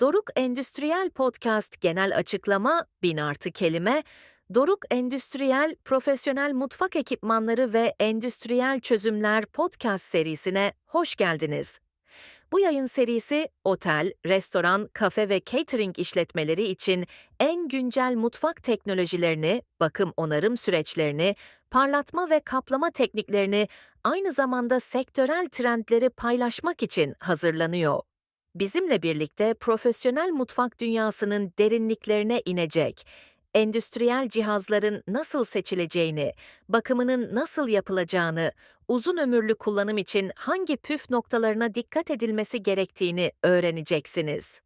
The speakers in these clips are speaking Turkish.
Doruk Endüstriyel Podcast genel açıklama 1000 artı kelime. Doruk Endüstriyel Profesyonel Mutfak Ekipmanları ve Endüstriyel Çözümler podcast serisine hoş geldiniz. Bu yayın serisi otel, restoran, kafe ve catering işletmeleri için en güncel mutfak teknolojilerini, bakım onarım süreçlerini, parlatma ve kaplama tekniklerini, aynı zamanda sektörel trendleri paylaşmak için hazırlanıyor. Bizimle birlikte profesyonel mutfak dünyasının derinliklerine inecek, endüstriyel cihazların nasıl seçileceğini, bakımının nasıl yapılacağını, uzun ömürlü kullanım için hangi püf noktalarına dikkat edilmesi gerektiğini öğreneceksiniz.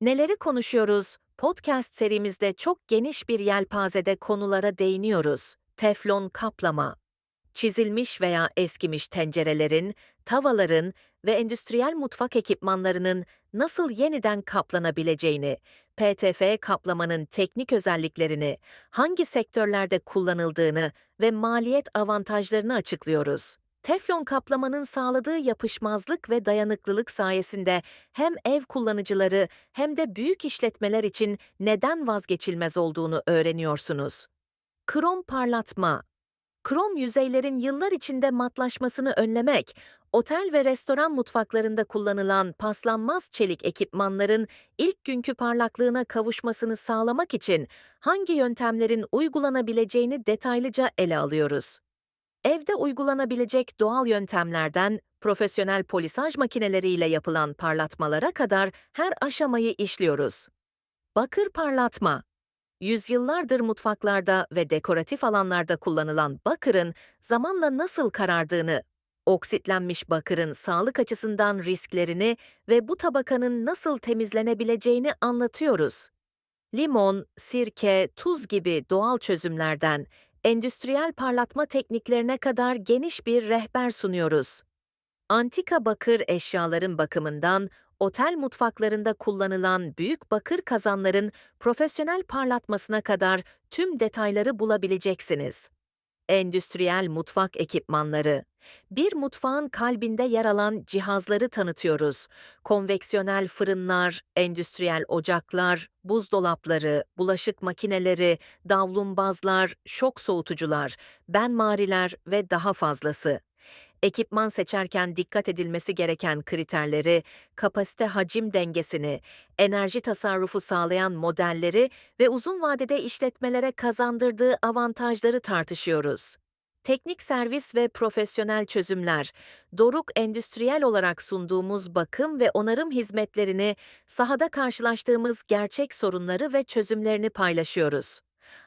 Neleri konuşuyoruz? Podcast serimizde çok geniş bir yelpazede konulara değiniyoruz. Teflon kaplama, çizilmiş veya eskimiş tencerelerin, tavaların ve endüstriyel mutfak ekipmanlarının nasıl yeniden kaplanabileceğini, PTF kaplamanın teknik özelliklerini, hangi sektörlerde kullanıldığını ve maliyet avantajlarını açıklıyoruz. Teflon kaplamanın sağladığı yapışmazlık ve dayanıklılık sayesinde hem ev kullanıcıları hem de büyük işletmeler için neden vazgeçilmez olduğunu öğreniyorsunuz. Krom parlatma Krom yüzeylerin yıllar içinde matlaşmasını önlemek, otel ve restoran mutfaklarında kullanılan paslanmaz çelik ekipmanların ilk günkü parlaklığına kavuşmasını sağlamak için hangi yöntemlerin uygulanabileceğini detaylıca ele alıyoruz. Evde uygulanabilecek doğal yöntemlerden profesyonel polisaj makineleriyle yapılan parlatmalara kadar her aşamayı işliyoruz. Bakır parlatma Yüzyıllardır mutfaklarda ve dekoratif alanlarda kullanılan bakırın zamanla nasıl karardığını, oksitlenmiş bakırın sağlık açısından risklerini ve bu tabakanın nasıl temizlenebileceğini anlatıyoruz. Limon, sirke, tuz gibi doğal çözümlerden endüstriyel parlatma tekniklerine kadar geniş bir rehber sunuyoruz. Antika bakır eşyaların bakımından otel mutfaklarında kullanılan büyük bakır kazanların profesyonel parlatmasına kadar tüm detayları bulabileceksiniz. Endüstriyel mutfak ekipmanları. Bir mutfağın kalbinde yer alan cihazları tanıtıyoruz. Konveksiyonel fırınlar, endüstriyel ocaklar, buzdolapları, bulaşık makineleri, davlumbazlar, şok soğutucular, benmariler ve daha fazlası ekipman seçerken dikkat edilmesi gereken kriterleri, kapasite hacim dengesini, enerji tasarrufu sağlayan modelleri ve uzun vadede işletmelere kazandırdığı avantajları tartışıyoruz. Teknik servis ve profesyonel çözümler, Doruk endüstriyel olarak sunduğumuz bakım ve onarım hizmetlerini, sahada karşılaştığımız gerçek sorunları ve çözümlerini paylaşıyoruz.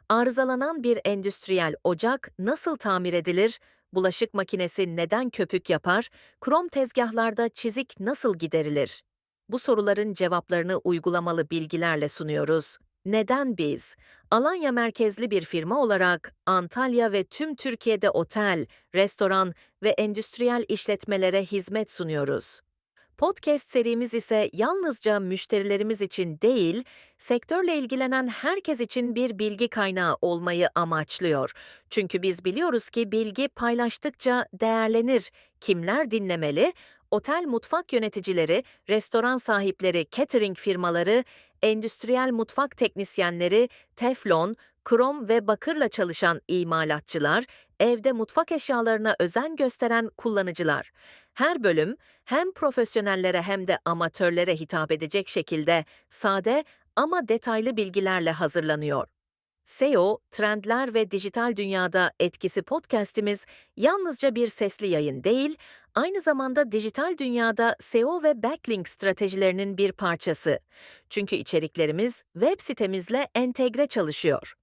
Arızalanan bir endüstriyel ocak nasıl tamir edilir, bulaşık makinesi neden köpük yapar, krom tezgahlarda çizik nasıl giderilir? Bu soruların cevaplarını uygulamalı bilgilerle sunuyoruz. Neden biz? Alanya merkezli bir firma olarak Antalya ve tüm Türkiye'de otel, restoran ve endüstriyel işletmelere hizmet sunuyoruz. Podcast serimiz ise yalnızca müşterilerimiz için değil, sektörle ilgilenen herkes için bir bilgi kaynağı olmayı amaçlıyor. Çünkü biz biliyoruz ki bilgi paylaştıkça değerlenir. Kimler dinlemeli? Otel mutfak yöneticileri, restoran sahipleri, catering firmaları, endüstriyel mutfak teknisyenleri, teflon, krom ve bakırla çalışan imalatçılar, evde mutfak eşyalarına özen gösteren kullanıcılar. Her bölüm hem profesyonellere hem de amatörlere hitap edecek şekilde sade ama detaylı bilgilerle hazırlanıyor. SEO, trendler ve dijital dünyada etkisi podcast'imiz yalnızca bir sesli yayın değil, aynı zamanda dijital dünyada SEO ve backlink stratejilerinin bir parçası. Çünkü içeriklerimiz web sitemizle entegre çalışıyor.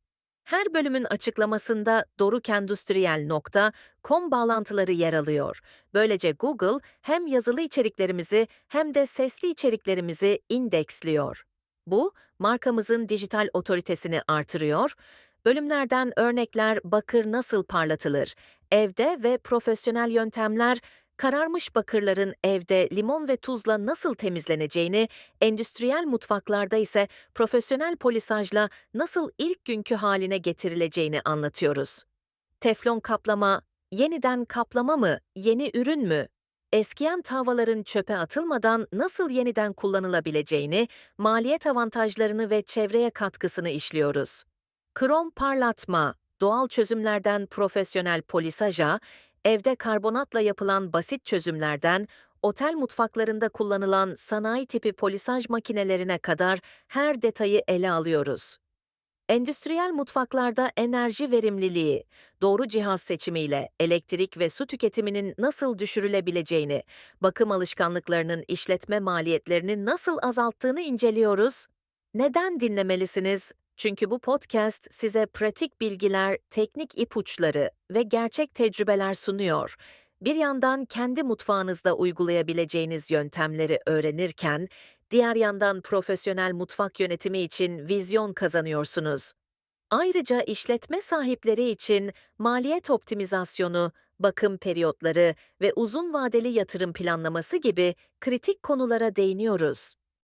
Her bölümün açıklamasında dorukendüstriyel.com bağlantıları yer alıyor. Böylece Google hem yazılı içeriklerimizi hem de sesli içeriklerimizi indeksliyor. Bu, markamızın dijital otoritesini artırıyor. Bölümlerden örnekler bakır nasıl parlatılır, evde ve profesyonel yöntemler kararmış bakırların evde limon ve tuzla nasıl temizleneceğini, endüstriyel mutfaklarda ise profesyonel polisajla nasıl ilk günkü haline getirileceğini anlatıyoruz. Teflon kaplama, yeniden kaplama mı, yeni ürün mü? eskiyen tavaların çöpe atılmadan nasıl yeniden kullanılabileceğini, maliyet avantajlarını ve çevreye katkısını işliyoruz. Krom parlatma, doğal çözümlerden profesyonel polisaja, evde karbonatla yapılan basit çözümlerden otel mutfaklarında kullanılan sanayi tipi polisaj makinelerine kadar her detayı ele alıyoruz. Endüstriyel mutfaklarda enerji verimliliği, doğru cihaz seçimiyle elektrik ve su tüketiminin nasıl düşürülebileceğini, bakım alışkanlıklarının işletme maliyetlerini nasıl azalttığını inceliyoruz. Neden dinlemelisiniz? Çünkü bu podcast size pratik bilgiler, teknik ipuçları ve gerçek tecrübeler sunuyor. Bir yandan kendi mutfağınızda uygulayabileceğiniz yöntemleri öğrenirken, diğer yandan profesyonel mutfak yönetimi için vizyon kazanıyorsunuz. Ayrıca işletme sahipleri için maliyet optimizasyonu, bakım periyotları ve uzun vadeli yatırım planlaması gibi kritik konulara değiniyoruz.